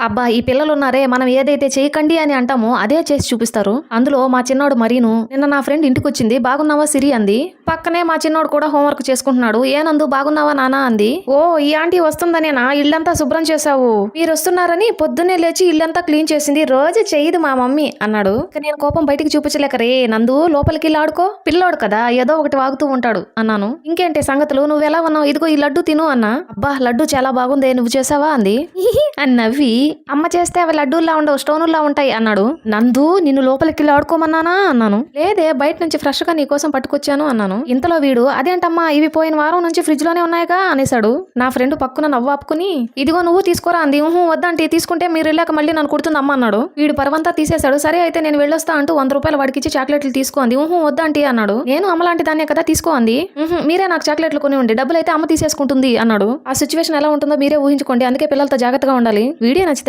అబ్బా ఈ పిల్లలు ఉన్నారే మనం ఏదైతే చేయకండి అని అంటామో అదే చేసి చూపిస్తారు. అందులో మా చిన్నోడు మరీను నిన్న నా ఫ్రెండ్ ఇంటికి వచ్చింది బాగున్నావా సిరి? అంది. పక్కనే మా చిన్నోడు కూడా హోంవర్క్ చేసుకుంటున్నాడు. ఏనందు బాగున్నావా నానా? అంది. ఓ ఈ ఆంటీ వస్తుందనేనా ఇల్లంతా శుభ్రం చేశావు. మీరు వస్తున్నారని పొద్దున్నే లేచి ఇల్లంతా క్లీన్ చేసింది. రోజు చేయదు మా మమ్మీ అన్నాడు. నేను కోపం బయటికి చూపించలేక రే నందు లోపలికి వెళ్ళి ఆడుకో. పిల్లోడు కదా ఏదో ఒకటి వాగుతూ ఉంటాడు అన్నాను. ఇంకేంటి సంగతులు? నువ్వు ఎలా ఉన్నావు? ఇదిగో ఈ లడ్డు తిను అన్నా. అబ్బా లడ్డు చాలా బాగుంది నువ్వు చేసావా? అంది. అని నవ్వి అమ్మ చేస్తే అవి లడ్డూల్లా ఉండవు స్టోనుల్లా ఉంటాయి అన్నాడు. నందు నిన్ను లోపలికి ఆడుకోమన్నానా? అన్నాను. లేదే బయట నుంచి ఫ్రెష్గా నీ కోసం పట్టుకొచ్చాను అన్నాను. ఇంతలో వీడు అదేంటమ్మా ఇవి పోయిన వారం నుంచి ఫ్రిడ్జ్లోనే ఉన్నాయిగా అనేశాడు. నా ఫ్రెండ్ పక్కన నవ్వాపుకుని ఇదిగో నువ్వు తీసుకోరా అంది. ఊహు వద్దంటే తీసుకుంటే మీరు వెళ్ళాక మళ్ళీ నన్ను కుడుతుంది అమ్మ అన్నాడు. వీడు పరవంతా తీసేశాడు. సరే అయితే నేను వెళ్ళొస్తా అంటూ వంద రూపాయలు వాడికిచ్చి చాక్లెట్లు తీసుకో అంది. ఊహు వద్దంటే అన్నాడు. నేను అమ్మలాంటి దాన్నే కదా తీసుకో అంది. మీరే నాకు చాక్లెట్లు కొని ఉండి డబ్బులు అయితే అమ్మ తీసేసుకుంటుంది అన్నాడు. ఆ సిచ్యువేషన్ ఎలా ఉంటుందో మీరే ఊహించుకోండి అందుకే పిల్లలతో జాగ్రత్తగా ఉండాలి. వీడియో నచ్చితే